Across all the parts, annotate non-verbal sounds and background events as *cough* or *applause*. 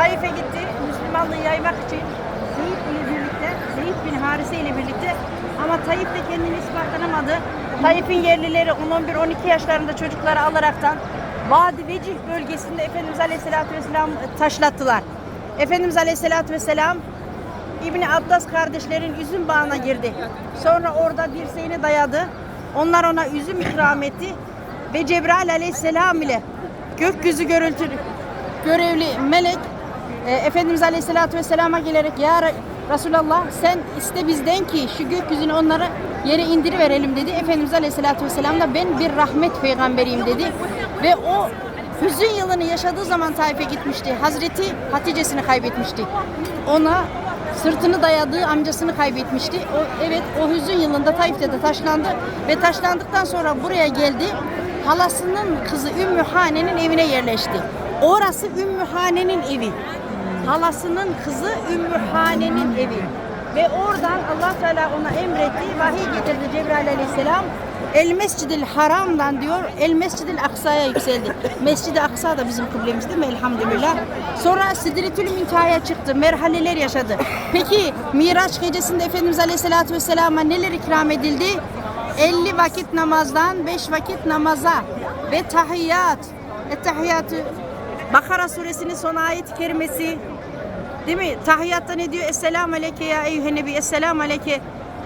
Taif'e gitti Müslümanlığı yaymak için Zeyd ile birlikte, Zeyd bin Harise ile birlikte ama Taif de kendini ispatlanamadı. Taif'in yerlileri 10-11-12 yaşlarında çocukları alaraktan Vadi Vecih bölgesinde Efendimiz Aleyhisselatü Vesselam taşlattılar. Efendimiz Aleyhisselatü Vesselam İbni Abbas kardeşlerin üzüm bağına girdi. Sonra orada dirseğini dayadı. Onlar ona üzüm ikram etti. Ve Cebrail aleyhisselam ile gökyüzü görüntü görevli melek e, Efendimiz aleyhisselatü vesselama gelerek ya Re- Resulallah sen iste bizden ki şu gökyüzünü onlara yere indiriverelim dedi. Efendimiz aleyhisselatü vesselam da ben bir rahmet peygamberiyim dedi. Ve o hüzün yılını yaşadığı zaman Taif'e gitmişti. Hazreti Hatice'sini kaybetmişti. Ona sırtını dayadığı amcasını kaybetmişti. O, evet o hüzün yılında Taif'te de taşlandı ve taşlandıktan sonra buraya geldi. Halasının kızı Ümmü Hane'nin evine yerleşti. Orası Ümmü Hane'nin evi. Halasının kızı Ümmü Hane'nin evi. Ve oradan Allah Teala ona emretti. Vahiy getirdi Cebrail Aleyhisselam. El Mescidil Haram'dan diyor El Mescidil Aksa'ya yükseldi. *laughs* Mescid-i Aksa da bizim kıblemiz değil mi elhamdülillah. Sonra Sidretül Müntaha'ya çıktı. Merhaleler yaşadı. Peki Miraç gecesinde Efendimiz Aleyhisselatü Vesselam'a neler ikram edildi? 50 vakit namazdan 5 vakit namaza ve tahiyyat. Ettehiyyatı Bakara suresinin son ayet-i kerimesi Değil mi? Tahiyyatta ne diyor? Esselamu aleyke ya eyyühen nebi. Esselamu aleyke.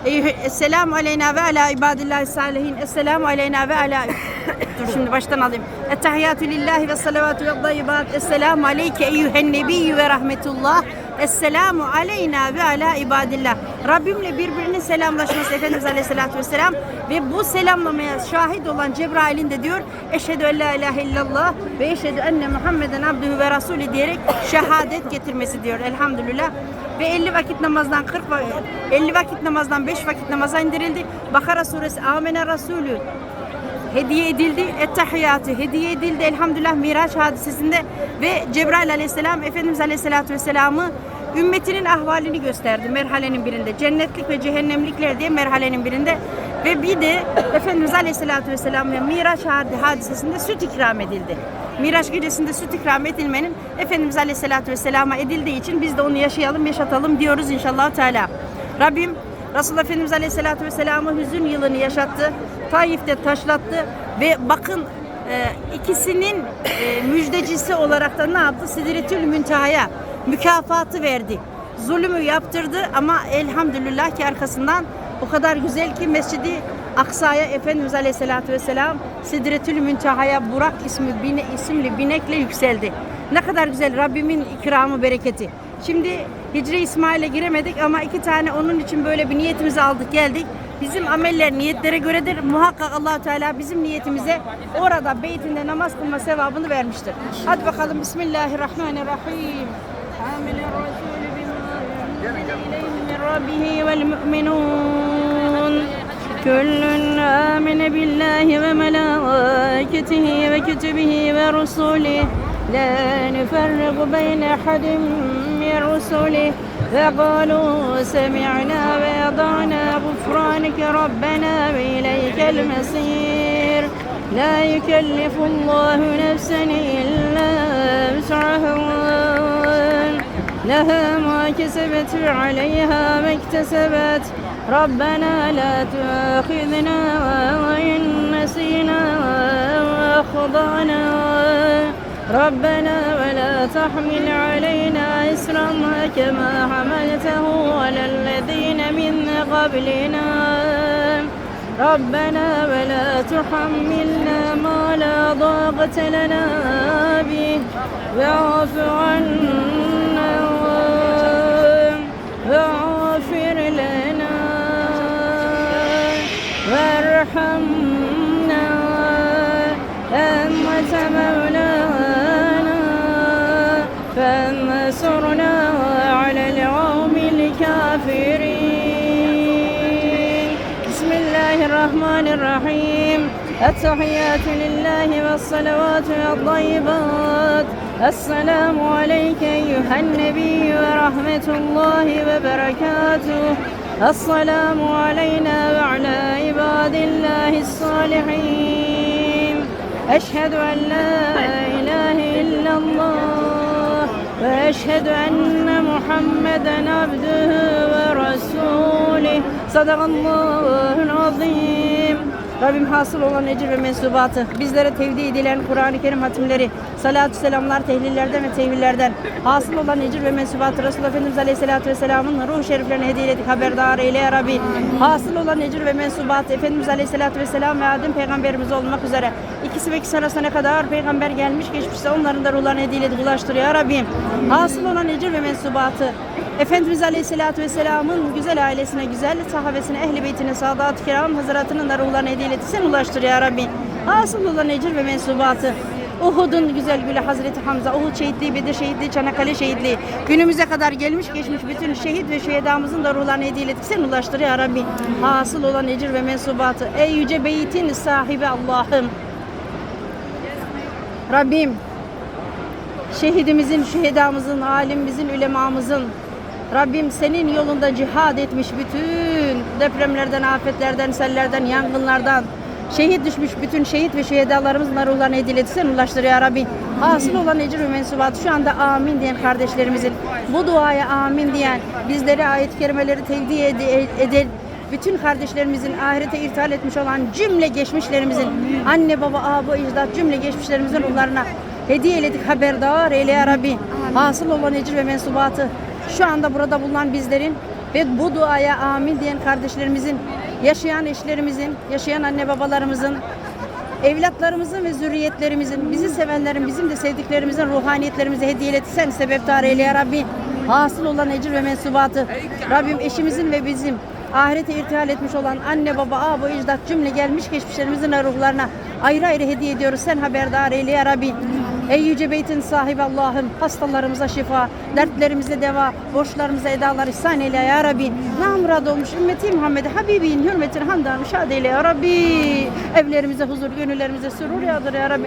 Eyyühe, esselamu aleyna ve ala ibadillahi salihin. Esselamu aleyna ve ala... *coughs* Dur şimdi baştan alayım. Ettehiyyatü lillahi ve salavatü ve dayyibat. Esselamu aleyke eyyühen nebiyyü ve rahmetullah. Esselamu aleyna ve ala ibadillah. Rabbimle birbirinin selamlaşması Efendimiz Aleyhisselatü Vesselam ve bu selamlamaya şahit olan Cebrail'in de diyor Eşhedü en la ilahe illallah ve eşhedü enne Muhammeden abdühü ve rasulü diyerek şehadet getirmesi diyor elhamdülillah. Ve 50 vakit namazdan 40 va- 50 vakit namazdan 5 vakit namaza indirildi. Bakara suresi Amene Resulü hediye edildi. Ettehiyatı hediye edildi elhamdülillah Miraç hadisesinde ve Cebrail aleyhisselam Efendimiz aleyhisselatü vesselam'ı ümmetinin ahvalini gösterdi merhalenin birinde. Cennetlik ve cehennemlikler diye merhalenin birinde ve bir de Efendimiz aleyhisselatü vesselam'a Miraç hadi- hadisesinde süt ikram edildi. Miraç gecesinde süt ikram edilmenin Efendimiz aleyhisselatü vesselama edildiği için biz de onu yaşayalım yaşatalım diyoruz inşallah Teala. Rabbim Resulullah Efendimiz Aleyhisselatü Vesselam'ı hüzün yılını yaşattı. Taif'te taşlattı ve bakın e, ikisinin e, müjdecisi olarak da ne yaptı? Sidretül Münteha'ya mükafatı verdi. Zulümü yaptırdı ama elhamdülillah ki arkasından o kadar güzel ki Mescidi Aksa'ya Efendimiz Aleyhisselatü Vesselam Sidretül Münteha'ya Burak ismi bine, isimli binekle yükseldi. Ne kadar güzel Rabbimin ikramı bereketi. Şimdi Hicri İsmail'e giremedik ama iki tane onun için böyle bir niyetimizi aldık geldik. Bizim ameller niyetlere göredir. Muhakkak allah Teala bizim niyetimize orada beytinde namaz kılma sevabını vermiştir. Hadi bakalım Bismillahirrahmanirrahim. Amilin Resulü bima Rabbihi vel mu'minun. Kullun amene billahi ve melâketihi ve kütübihi ve rusulih. La nufarrigu beyne من رسله فقالوا سمعنا وأطعنا غفرانك ربنا وإليك المصير. لا يكلف الله نفسا إلا وسعها. لها ما كسبت وعليها ما اكتسبت. ربنا لا تؤاخذنا وإن نسينا وأخطأنا. ربنا ولا تحمل علينا إسرا كما حملته على الذين من قبلنا. ربنا ولا تحملنا ما لا ضاقة لنا به. واعف عنا فانصرنا على القوم الكافرين. بسم الله الرحمن الرحيم. التحيات لله والصلوات والطيبات. السلام عليك أيها النبي ورحمة الله وبركاته. السلام علينا وعلى عباد الله الصالحين. أشهد أن لا إله إلا الله. وأشهد أن محمدا عبده ورسوله. صدق الله العظيم. Rabbim hasıl olan ecir ve mensubatı, bizlere tevdi edilen Kur'an-ı Kerim hatimleri, salatü selamlar, tehlillerden ve tevhillerden, hasıl olan ecir ve mensubatı Resulullah Efendimiz Aleyhisselatü Vesselam'ın ruh şeriflerine hediye ettik, haberdar eyle ya Rabbi. Hasıl olan ecir ve mensubatı Efendimiz Aleyhisselatü Vesselam ve Adem Peygamberimiz olmak üzere ikisi ve ikisi arasına kadar peygamber gelmiş geçmişse onların da ruhlarına hediye edip ulaştır ya Rabbim. Hasıl olan ecir ve mensubatı Efendimiz Aleyhisselatü Vesselam'ın güzel ailesine, güzel sahabesine, ehli beytine, sadat-ı kiram, hazıratının da ruhlarına hediye et. Sen ulaştır ya Rabbi. Hasıl olan ecir ve mensubatı. Uhud'un güzel gülü Hazreti Hamza, Uhud şehitliği, Bedir şehitliği, Çanakkale şehitliği. Günümüze kadar gelmiş geçmiş bütün şehit ve şehidamızın da ruhlarına hediye et. Sen ulaştır ya Rabbi. Hasıl olan ecir ve mensubatı. Ey yüce beytin sahibi Allah'ım. Rabbim şehidimizin, şehidamızın, alimimizin, ulemamızın Rabbim senin yolunda cihad etmiş bütün depremlerden, afetlerden, sellerden, yangınlardan şehit düşmüş bütün şehit ve şehidalarımızın ruhlarına hediye etsen ulaştır ya Rabbi. Hasıl olan ecir ve mensubat şu anda amin diyen kardeşlerimizin bu duaya amin diyen bizlere ayet-i kerimeleri tevdi eden bütün kardeşlerimizin ahirete irtihal etmiş olan cümle geçmişlerimizin anne baba abi ecdat cümle geçmişlerimizin ruhlarına hediye eyledik haberdar eyle ya Rabbi. Hasıl olan ecir ve mensubatı şu anda burada bulunan bizlerin ve bu duaya amin diyen kardeşlerimizin, yaşayan eşlerimizin, yaşayan anne babalarımızın, evlatlarımızın ve zürriyetlerimizin, bizi sevenlerin, bizim de sevdiklerimizin ruhaniyetlerimizi hediye et. Sen sebeptar eyle ya Rabbi. Hasıl olan ecir ve mensubatı. Rabbim eşimizin ve bizim ahirete irtihal etmiş olan anne baba abi ecdat cümle gelmiş geçmişlerimizin ruhlarına ayrı ayrı hediye ediyoruz. Sen haberdar eyle ya Rabbi. Ey yüce beytin sahibi Allah'ım hastalarımıza şifa, dertlerimize deva, borçlarımıza edalar ihsan eyle ya Rabbi. Namrad olmuş ümmeti Muhammed'e Habibin hürmetine hamdan şad eyle ya Rabbi. Evlerimize huzur, gönüllerimize sürur yağdır ya Rabbi.